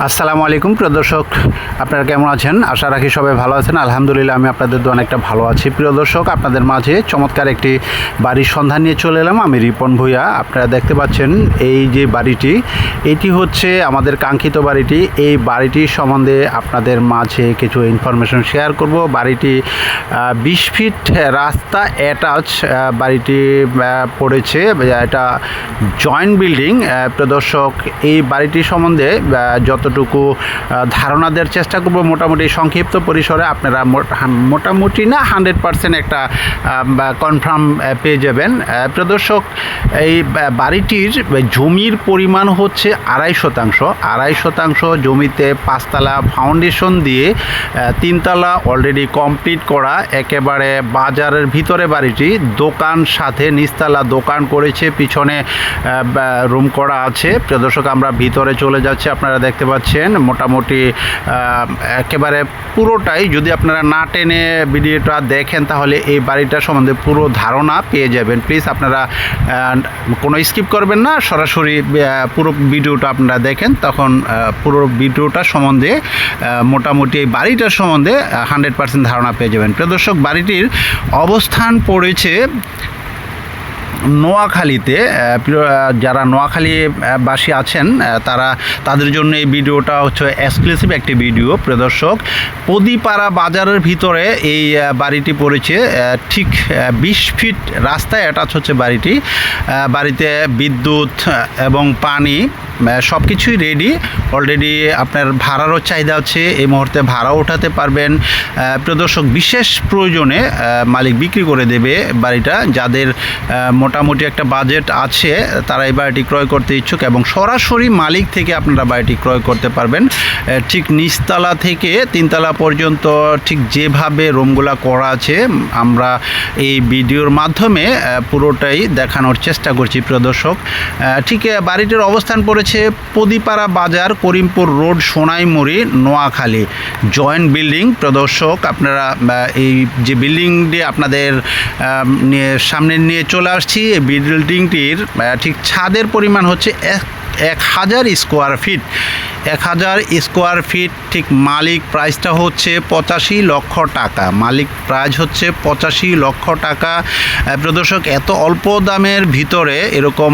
আসসালামু আলাইকুম প্রিয় দর্শক। আপনারা কেমন আছেন? আশা রাখি সবাই ভালো আছেন। আলহামদুলিল্লাহ আমি আপনাদের তো অনেকটা ভালো আছি। প্রিয় দর্শক আপনাদের মাঝে চমৎকার একটি বাড়ির সন্ধান নিয়ে চলে এলাম। আমি রিপন ভূঁইয়া। আপনারা দেখতে পাচ্ছেন এই যে বাড়িটি এটি হচ্ছে আমাদের কাঙ্ক্ষিত বাড়িটি। এই বাড়িটির সম্বন্ধে আপনাদের মাঝে কিছু ইনফরমেশন শেয়ার করব। বাড়িটি বিশ ফিট রাস্তা অ্যাটাচ বাড়িটি পড়েছে এটা জয়েন্ট বিল্ডিং প্রদর্শক এই বাড়িটি সম্বন্ধে আহ, যতটুকু ধারণা দেওয়ার চেষ্টা করব, মোটামুটি সংক্ষিপ্ত পরিসরে আপনারা মোটামুটি না হান্ড্রেড পার্সেন্ট একটা কনফার্ম পেয়ে যাবেন। প্রদর্শক এই বাড়িটির জমির পরিমাণ হচ্ছে আড়াই শতাংশ। আড়াই শতাংশ জমিতে পাঁচতলা ফাউন্ডেশন দিয়ে তিনতলা অলরেডি কমপ্লিট করা, একেবারে বাজারের ভিতরে বাড়িটি, দোকান সাথে নিচতলা দোকান করেছে, পিছনে রুম করা আছে। প্রদর্শক আমরা ভিতরে চলে যাচ্ছি, আপনারা দেখতে পাচ্ছেন, মোটামুটি একেবারে পুরোটাই। যদি আপনারা না টেনে ভিডিওটা দেখেন, তাহলে এই বাড়িটা সম্বন্ধে পুরো ধারণা পেয়ে যাবেন। প্লিজ আপনারা কোনো স্কিপ করবেন না। সরাসরি পুরো ভিডিওটা আপনারা দেখেন, তখন পুরো ভিডিওটা সম্বন্ধে মোটামুটি এই বাড়িটার সম্বন্ধে হান্ড্রেড পার্সেন্ট ধারণা পেয়ে যাবেন। প্রিয় দর্শক, বাড়িটির অবস্থান পড়েছে নোয়াখালীতে যারা নোয়াখালী আহ, বাসী আছেন তারা তাদের জন্য এই ভিডিওটা হচ্ছে এক্সক্লুসিভ একটি ভিডিও প্রদর্শক পদিপাড়া বাজারের ভিতরে এই বাড়িটি পড়েছে ঠিক বিশ ফিট রাস্তায় অ্যাটাচ হচ্ছে বাড়িটি। বাড়িতে বিদ্যুৎ এবং পানি সব কিছুই রেডি অলরেডি আপনার ভাড়ারও চাহিদা আছে এই মুহূর্তে ভাড়াও ওঠাতে পারবেন। প্রদর্শক বিশেষ প্রয়োজনে মালিক বিক্রি করে দেবে বাড়িটা যাদের আহ, মোটামুটি একটা বাজেট আছে, তারা এই বাড়িটি ক্রয় করতে ইচ্ছুক এবং সরাসরি মালিক থেকে আপনারা বাড়িটি ক্রয় করতে পারবেন। ঠিক নিচতলা থেকে তিনতলা পর্যন্ত ঠিক যেভাবে রুমগুলা করা আছে, আমরা এই ভিডিওর মাধ্যমে পুরোটাই দেখানোর চেষ্টা করছি প্রিয় দর্শক। ঠিক বাড়িটির অবস্থান পড়েছে Padipara Bazar, Karimpur road, Sonaimuri, Noakhali. Joint building প্রদর্শক আপনারা এই যে বিল্ডিংটি আপনাদের সামনে নিয়ে চলে আসছি। এই বিল্ডিংটির ঠিক ছাদের পরিমাণ হচ্ছে এক হাজার স্কোয়ার ফিট এক হাজার স্কোয়ার ফিট, ঠিক মালিক প্রাইসটা হচ্ছে পঁচাশি লক্ষ টাকা। মালিক প্রাইস হচ্ছে পঁচাশি লক্ষ টাকা। প্রদর্শক এত অল্প দামের ভিতরে এরকম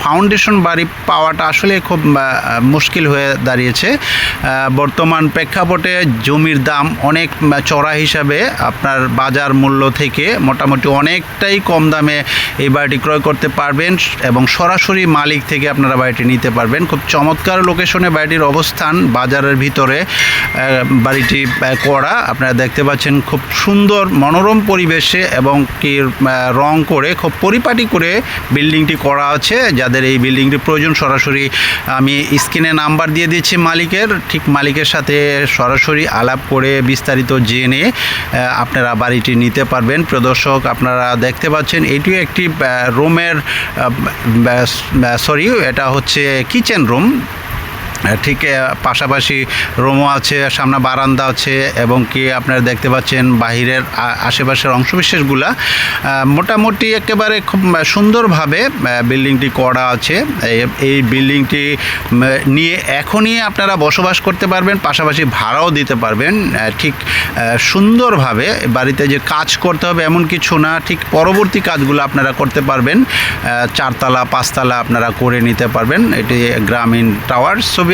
ফাউন্ডেশন বাড়ি পাওয়াটা আসলে খুব মুশকিল হয়ে দাঁড়িয়েছে। বর্তমান প্রেক্ষাপটে জমির দাম অনেক চড়া হিসাবে আপনার বাজার মূল্য থেকে মোটামুটি অনেকটাই কম দামে এই বাড়িটি ক্রয় করতে পারবেন এবং সরাসরি মালিক থেকে আপনারা বাড়িটি নিতে পারবেন। খুব চমৎকার লোকেশনে বাড়িটির অবস্থান বাজারের ভিতরে বাড়িটি করা আপনারা দেখতে পাচ্ছেন খুব সুন্দর মনোরম পরিবেশে এবং কি রং করে, খুব পরিপাটি করে বিল্ডিংটি করা আছে। যাদের এই বিল্ডিংটি প্রয়োজন, সরাসরি আমি স্ক্রিনে নাম্বার দিয়ে দিচ্ছি মালিকের। ঠিক মালিকের সাথে সরাসরি আলাপ করে বিস্তারিত জেনে আপনারা বাড়িটি নিতে পারবেন। প্রদর্শক, আপনারা দেখতে পাচ্ছেন, এটিও একটি রুমের সরি এটা হচ্ছে কিচেন রুম ঠিক পাশাপাশি রুমও আছে, সামনে বারান্দা আছে এবং কি আপনারা দেখতে পাচ্ছেন বাহিরের আশেপাশের অংশবিশেষগুলা। মোটামুটি একেবারে খুব সুন্দরভাবে বিল্ডিংটি করা আছে। এই- এই বিল্ডিংটি নিয়ে এখনই আপনারা বসবাস করতে পারবেন, পাশাপাশি ভাড়াও দিতে পারবেন। ঠিক সুন্দরভাবে বাড়িতে যে কাজ করতে হবে এমন কিছু না, ঠিক পরবর্তী কাজগুলো আপনারা করতে পারবেন। চারতলা, পাঁচতলা আপনারা করে নিতে পারবেন। এটি গ্রামীণ টাওয়ার। ছবি